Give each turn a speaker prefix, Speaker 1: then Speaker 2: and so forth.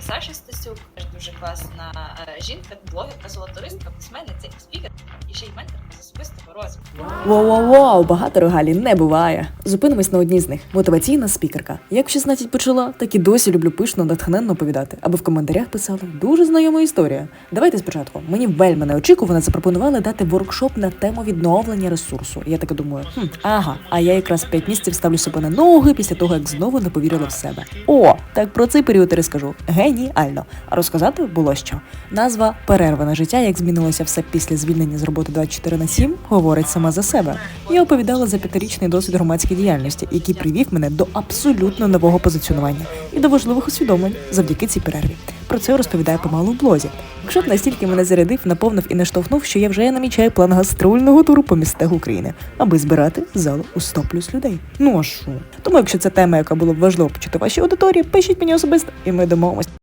Speaker 1: Саша Стасюк теж дуже класна е, жінка, блогерка, золотористка, письменниця і спікер, і ще й менторка з особистого розвитку.
Speaker 2: Воу-воу-воу, багато рогалі не буває. Зупинимось на одній з них. Мотиваційна спікерка. Як в 16 почала, так і досі люблю пишно, натхненно оповідати, аби в коментарях писали дуже знайома історія. Давайте спочатку. Мені вельми неочікувано запропонували дати воркшоп на тему відновлення ресурсу. Я таки думаю, хм, ага, а я якраз 5 місяців ставлю себе на ноги після того, як знову не повірила в себе. О, так про цей період і розкажу. Геніально. А розказати було що. Назва перерва на життя, як змінилося все після звільнення з роботи 24 на 7, говорить сама за себе. Я оповідала за п'ятирічний досвід громадської діяльності, який привів мене до абсолютно нового позиціонування і до важливих усвідомлень завдяки цій перерві. Про це розповідаю помалу в блозі. Якщо б настільки мене зарядив, наповнив і наштовхнув, що я вже намічаю план гастрольного туру по містах України, аби збирати залу у 100 плюс людей. Ну а що? Тому, якщо це тема, яка була б важлива почути вашій аудиторії, пишіть мені особисто, і ми домовимось.